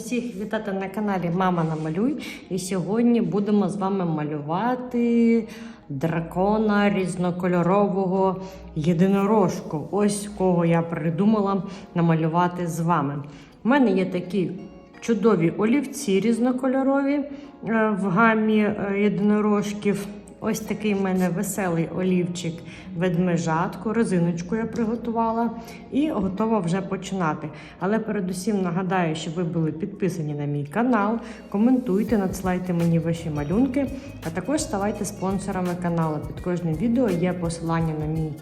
всіх вітати на каналі Мама Намалюй. І сьогодні будемо з вами малювати дракона різнокольорового єдинорожку. Ось кого я придумала намалювати з вами. У мене є такі чудові олівці різнокольорові е, в гамі е, єдинорожків. Ось такий в мене веселий олівчик ведмежатку, розиночку я приготувала і готова вже починати. Але передусім нагадаю, щоб ви були підписані на мій канал, коментуйте, надсилайте мені ваші малюнки, а також ставайте спонсорами каналу. Під кожним відео є посилання на мій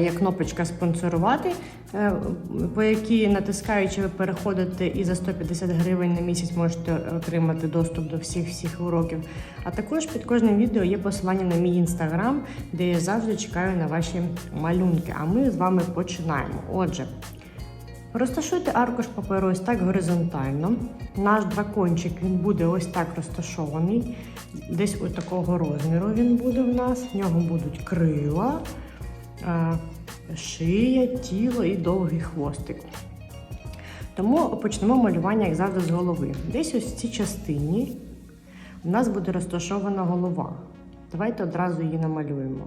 Є кнопочка спонсорувати, е, по якій натискаючи, ви переходите і за 150 гривень на місяць можете отримати доступ до всіх всіх уроків. А також під кожним відео є посилання на мій інстаграм, де я завжди чекаю на ваші малюнки. А ми з вами починаємо. Отже, розташуйте аркуш паперу ось так горизонтально. Наш дракончик він буде ось так розташований. Десь ось такого розміру він буде в нас. В нього будуть крила е, шия, тіло і довгий хвостик. Тому почнемо малювання, як завжди, з голови. Десь ось в цій частині у нас буде розташована голова. Давайте одразу її намалюємо.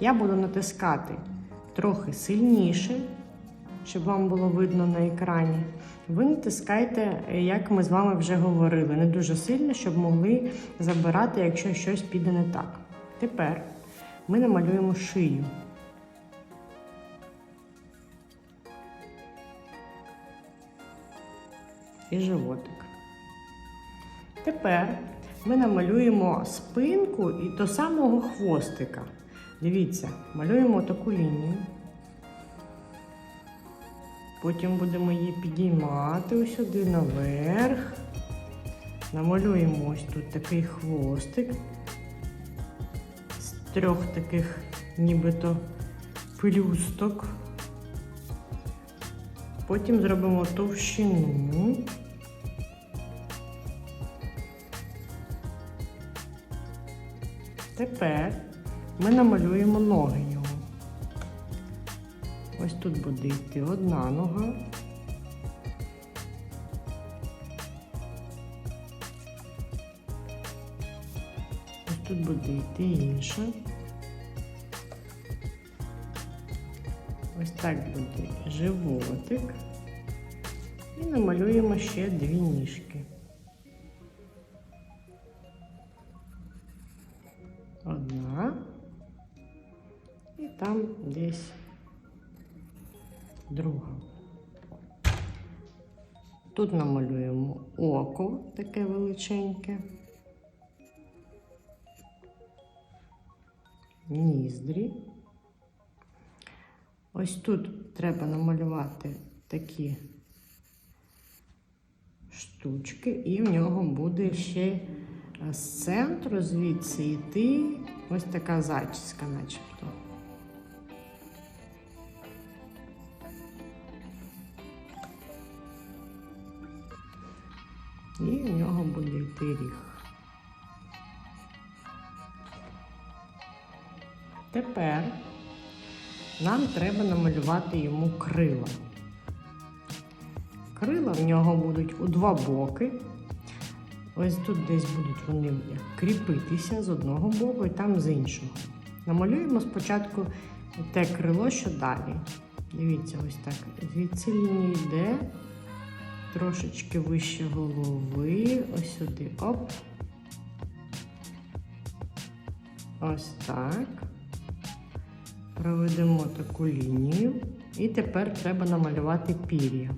Я буду натискати трохи сильніше, щоб вам було видно на екрані. Ви натискайте, як ми з вами вже говорили, не дуже сильно, щоб могли забирати, якщо щось піде не так. Тепер ми намалюємо шию. І животик. Тепер ми намалюємо спинку і до самого хвостика. Дивіться, малюємо таку лінію. Потім будемо її підіймати ось сюди наверх. Намалюємо ось тут такий хвостик з трьох таких нібито пелюсток. Потім зробимо товщину. Тепер ми намалюємо ноги тут буде йти одна нога. Ось тут буде йти інша. Ось так буде животик. І намалюємо ще дві ніжки. Тут намалюємо око таке величеньке, ніздрі. Ось тут треба намалювати такі штучки, і в нього буде ще з центру звідси йти ось така зачіска, начебто. І в нього буде йти ріг. Тепер нам треба намалювати йому крила. Крила в нього будуть у два боки. Ось тут десь будуть вони кріпитися з одного боку і там з іншого. Намалюємо спочатку те крило, що далі. Дивіться, ось так. Звідси лінія йде трошечки вище голови, ось сюди. Оп. Ось так. Проведемо таку лінію. І тепер треба намалювати пір'я.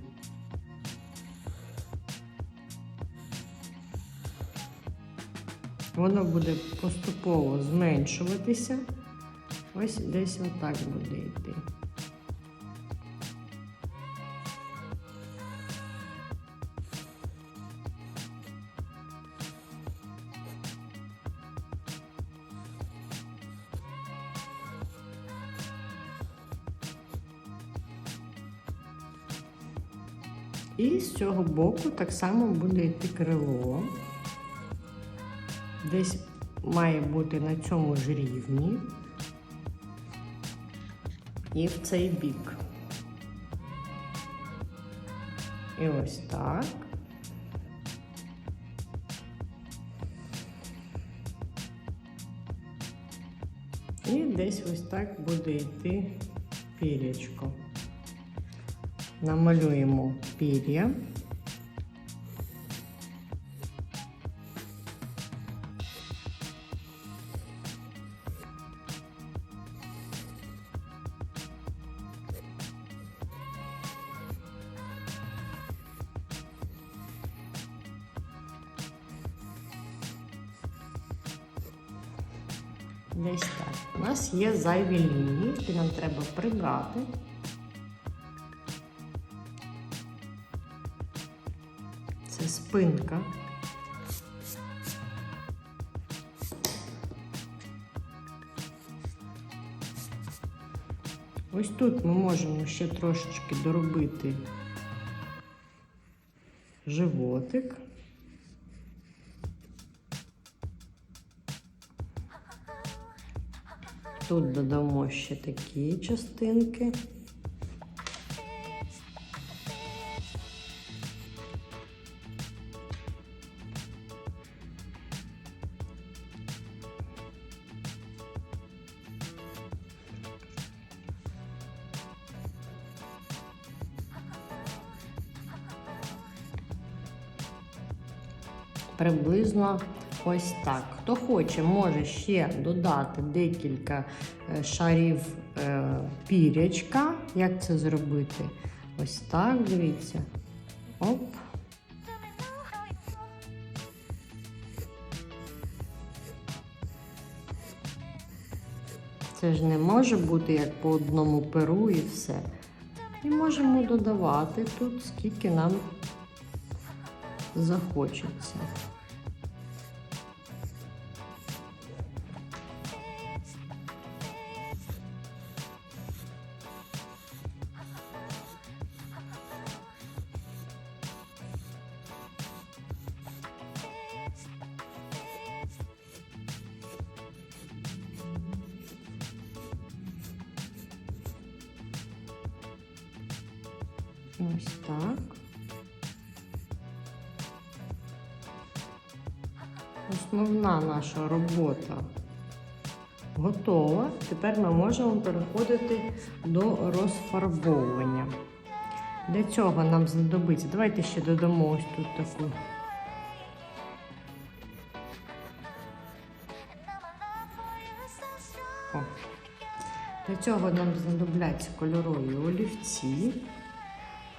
Воно буде поступово зменшуватися. Ось десь отак буде йти. І з цього боку так само буде йти крило. Десь має бути на цьому ж рівні. І в цей бік. І ось так. І десь ось так буде йти пір'ячко. Намалюємо пір'я. Десь так. У нас є зайві лінії, які нам треба прибрати. Спинка. Ось тут ми можемо ще трошечки доробити животик. Тут додамо ще такі частинки. Приблизно ось так. Хто хоче, може ще додати декілька е, шарів е, пірячка. Як це зробити? Ось так, дивіться. Оп. Це ж не може бути як по одному перу і все. І можемо додавати тут, скільки нам захочеться. Ось так. Основна наша робота готова. Тепер ми можемо переходити до розфарбовування. Для цього нам знадобиться. Давайте ще додамо ось тут таку. О. Для цього нам знадобляться кольорові олівці.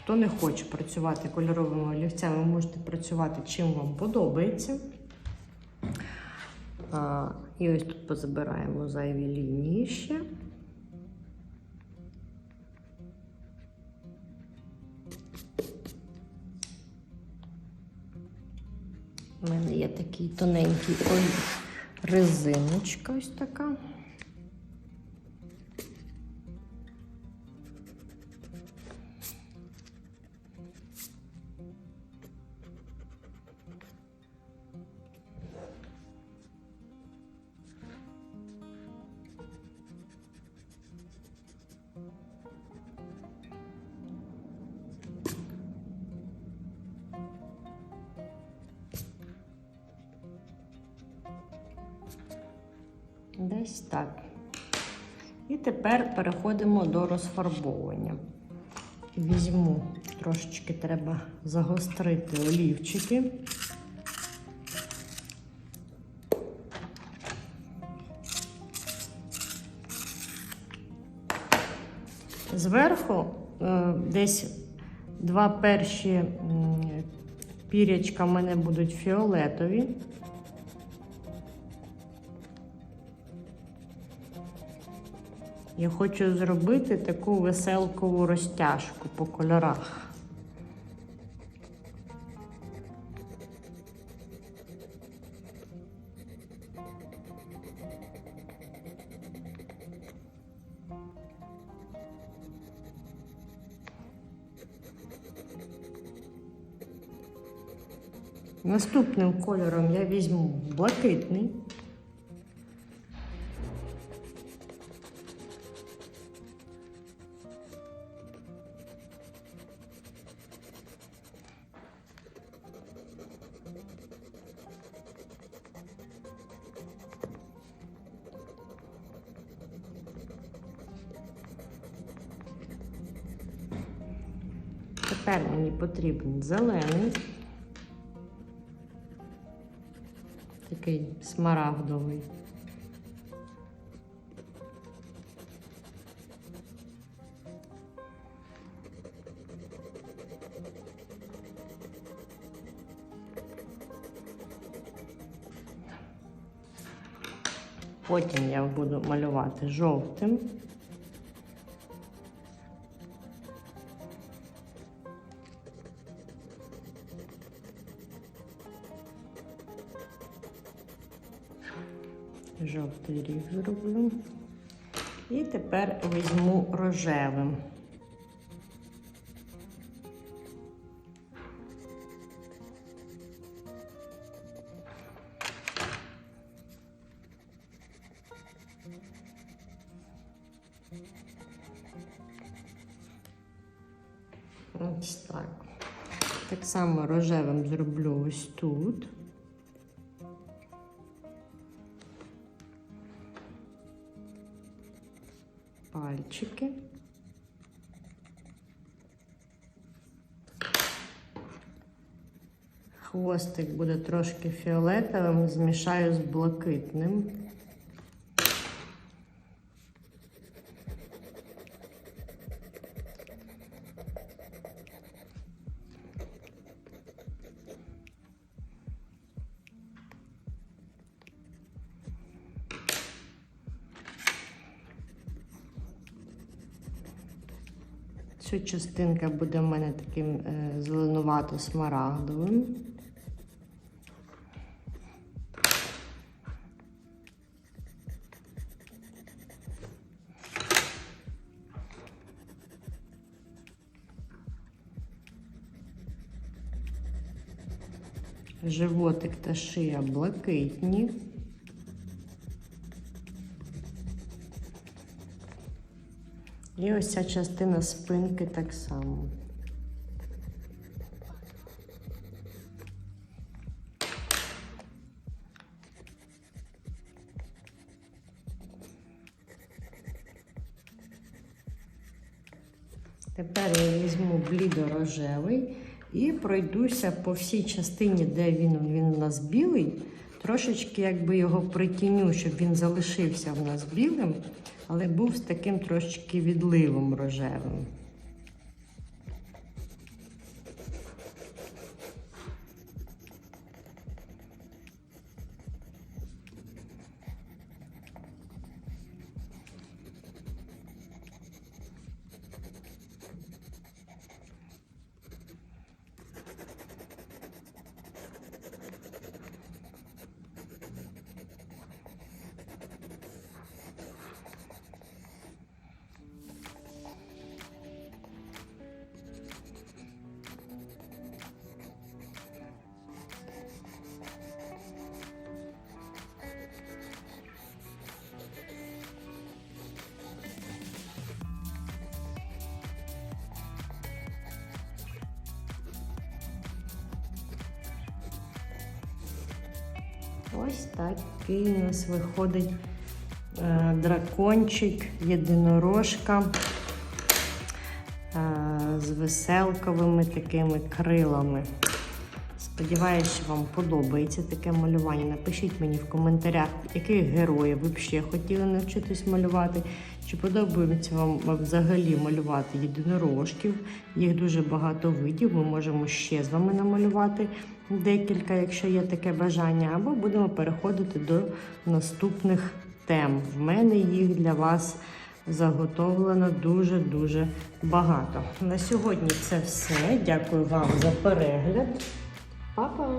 Хто не хоче працювати кольоровими олівцями, можете працювати чим вам подобається. А, і ось тут позабираємо зайві лінії ще. У мене є такий тоненький олів, резиночка ось така. Десь так. І тепер переходимо до розфарбовування. Візьму, трошечки треба загострити олівчики. Зверху е, десь два перші пірячка в мене будуть фіолетові. Я хочу зробити таку веселкову розтяжку по кольорах. Наступним кольором я візьму блакитний. Тепер мені потрібен зелений, такий смарагдовий. Потім я буду малювати жовтим. Жовтий ріг зроблю. І тепер візьму рожевим. Ось так. Так само рожевим зроблю ось тут. Пальчики. Хвостик буде трошки фіолетовим, змішаю з блакитним. Ця частинка буде в мене таким е, зеленувато-смарагдовим. Животик та шия блакитні. І ось ця частина спинки так само. Тепер я візьму блідо-рожевий і пройдуся по всій частині, де він, він у нас білий. Трошечки якби його притіню, щоб він залишився в нас білим, але був з таким трошечки відливом рожевим. Ось такий у нас виходить е, дракончик, єдинорожка е, з веселковими такими крилами. Сподіваюся, що вам подобається таке малювання. Напишіть мені в коментарях, яких героїв ви б ще хотіли навчитись малювати. Чи подобається вам взагалі малювати єдинорожків? Їх дуже багато видів. Ми можемо ще з вами намалювати декілька, якщо є таке бажання, або будемо переходити до наступних тем. В мене їх для вас заготовлено дуже-дуже багато. На сьогодні це все. Дякую вам за перегляд. Па-па!